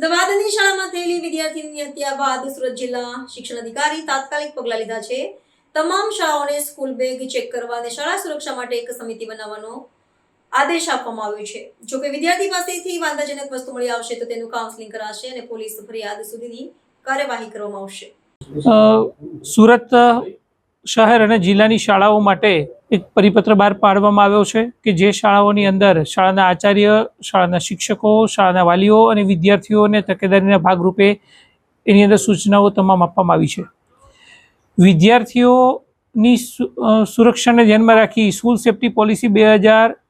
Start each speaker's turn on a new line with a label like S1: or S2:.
S1: બનેલી વિદ્યાર્થીની હત્યા બાદ સુરત જિલ્લા શિક્ષણ અધિકારી તાત્કાલિક પગલાં લીધા છે. તમામ શાળાઓને સ્કૂલ બેગ ચેક કરવા અને શાળા સુરક્ષા માટે એક સમિતિ બનાવવાનો આદેશ આપવામાં આવ્યો છે. જો કે વિદ્યાર્થી પાસેથી વાંધાજનક વસ્તુ મળી આવશે તો તેનું કાઉન્સેલિંગ કરાશે અને પોલીસ ફરિયાદ સુધીની કાર્યવાહી કરવામાં આવશે.
S2: સુરત શહેર અને જિલ્લાની શાળાઓ માટે એક પરિપત્ર બહાર પાડવામાં આવ્યો છે કે જે શાળાઓની અંદર શાળાના આચાર્ય, શાળાના શિક્ષકો, શાળાના વાલીઓ અને વિદ્યાર્થીઓને તકેદારીના ભાગરૂપે એની અંદર સૂચનાઓ તમામ આપવામાં આવી છે. વિદ્યાર્થીઓની સુરક્ષાને ધ્યાનમાં રાખી સ્કૂલ સેફ્ટી પોલિસી બે હજાર